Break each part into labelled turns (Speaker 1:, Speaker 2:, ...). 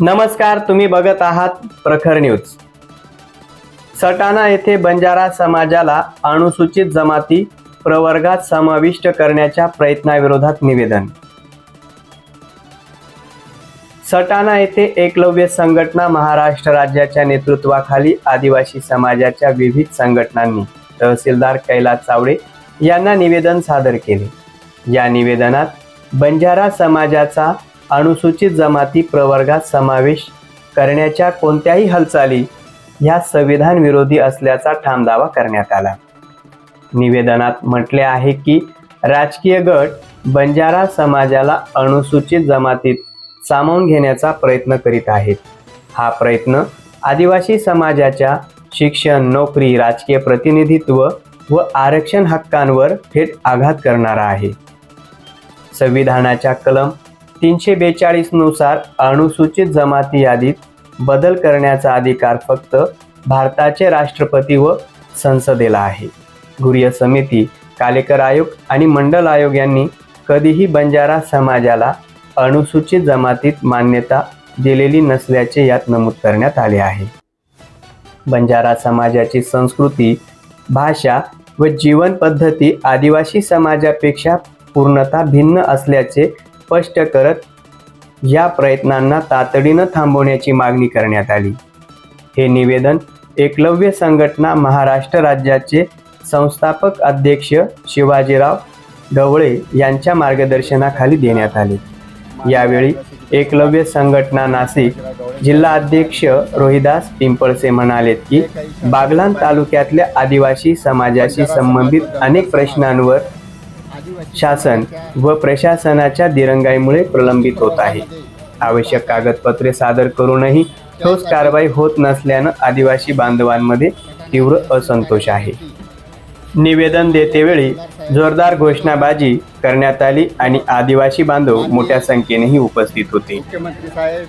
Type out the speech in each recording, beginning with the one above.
Speaker 1: नमस्कार तुम्ही बघत आहात प्रखर न्यूज. सटाणा येथे बंजारा समाजाला अनुसूचित जमाती प्रवर्गात समाविष्ट करण्याच्या प्रयत्नाविरोधात निवेदन. सटाणा येथे एकलव्य संघटना महाराष्ट्र राज्याच्या नेतृत्वाखाली आदिवासी समाजाच्या विविध संघटनांनी तहसीलदार कैलास चावडे यांना निवेदन सादर केले. या निवेदनात बंजारा समाजाचा अनुसूचित जमाती प्रवर्गात समावेश करण्याच्या कोणत्याही हालचाली ह्या संविधान विरोधी असल्याचा ठाम दावा करण्यात आला. निवेदनात म्हटले आहे की राजकीय गट बंजारा समाजाला अनुसूचित जमातीत सामावून घेण्याचा प्रयत्न करीत आहेत. हा प्रयत्न आदिवासी समाजाच्या शिक्षण नोकरी राजकीय प्रतिनिधित्व व आरक्षण हक्कांवर थेट आघात करणारा आहे. संविधानाच्या कलम तीनशे बेचाळीसनुसार अनुसूचित जमाती यादीत बदल करण्याचा अधिकार फक्त भारताचे राष्ट्रपती व संसदेला आहे. गुह्य समिती कालेकर आयोग आणि मंडल आयोग यांनी कधीही बंजारा समाजाला अनुसूचित जमातीत मान्यता दिलेली नसल्याचे यात नमूद करण्यात आले आहे. बंजारा समाजाची संस्कृती भाषा व जीवन पद्धती आदिवासी समाजापेक्षा पूर्णतः भिन्न असल्याचे स्पष्ट करत या प्रयत्नांना तातडीनं थांबवण्याची मागणी करण्यात आली. हे निवेदन एकलव्य संघटना महाराष्ट्र राज्याचे संस्थापक अध्यक्ष शिवाजीराव ढवळे यांच्या मार्गदर्शनाखाली देण्यात आले. यावेळी एकलव्य संघटना नाशिक जिल्हा अध्यक्ष रोहिदास पिंपळसे म्हणालेत की बागलान तालुक्यातल्या आदिवासी समाजाशी संबंधित अनेक प्रश्नांवर शासन व प्रशासनाच्या दिरंगाईमुळे प्रलंबित होत आहे. आवश्यक कागदपत्रे सादर करूनही ठोस कारवाई होत नसल्यानं आदिवासी बांधवांमध्ये तीव्र असंतोष आहे. निवेदन देतेवेळी जोरदार घोषणाबाजी करण्यात आली आणि आदिवासी बांधव मोठ्या संख्येनेही उपस्थित होते.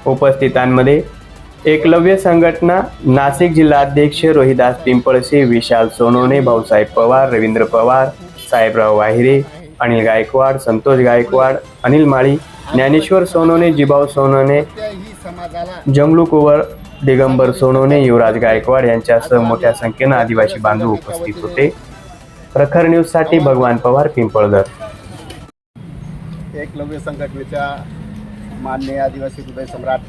Speaker 1: उपस्थितांमध्ये एकलव्य संघटना नाशिक जिल्हाध्यक्ष रोहिदास पिंपळसे विशाल सोनवणे भाऊसाहेब पवार रवींद्र पवार साहेबराव वाहिरे अनिल गायकवाड संतोष गायकवाड अनिल माळी ज्ञानेश्वर सोनवणे जिभाऊ सोनवणे जंगलू कुवर दिगंबर सोनवणे युवराज गायकवाड यांच्यासह मोठ्या संख्येनं आदिवासी बांधव उपस्थित होते. प्रखर न्यूजसाठी भगवान पवार पिंपळगर
Speaker 2: एकलव्य संघटनेच्या मान्य आदिवासी हृदय सम्राट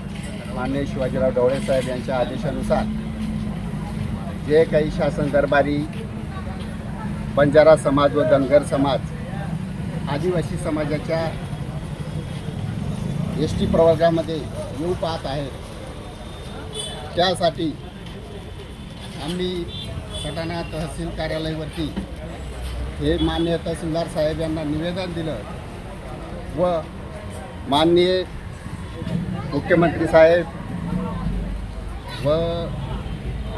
Speaker 2: मान्य शिवाजीराव डवळे साहेब यांच्या आदेशानुसार जे काही शासन दरबारी बंजारा समाज व धनगर समाज आदिवासी समाजाच्या एस टी प्रवर्गामध्ये येऊ पाहत आहे. त्यासाठी आम्ही सटाणा तहसील कार्यालयावरती हे मान्य तहसीलदार साहेब यांना निवेदन दिलं व माननीय मुख्यमंत्री साहेब व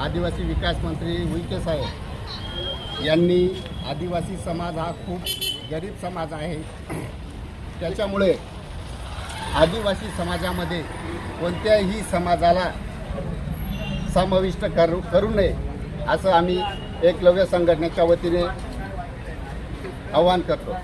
Speaker 2: आदिवासी विकास मंत्री उईके साहेब यांनी आदिवासी समाज हा खूप गरीब समाज आहे. त्याच्यामुळे आदिवासी समाजामध्ये कोणत्याही समाजाला समाविष्ट करू करू नये असं आम्ही एकलव्य संघटनेच्या वतीने आवाहन करतो.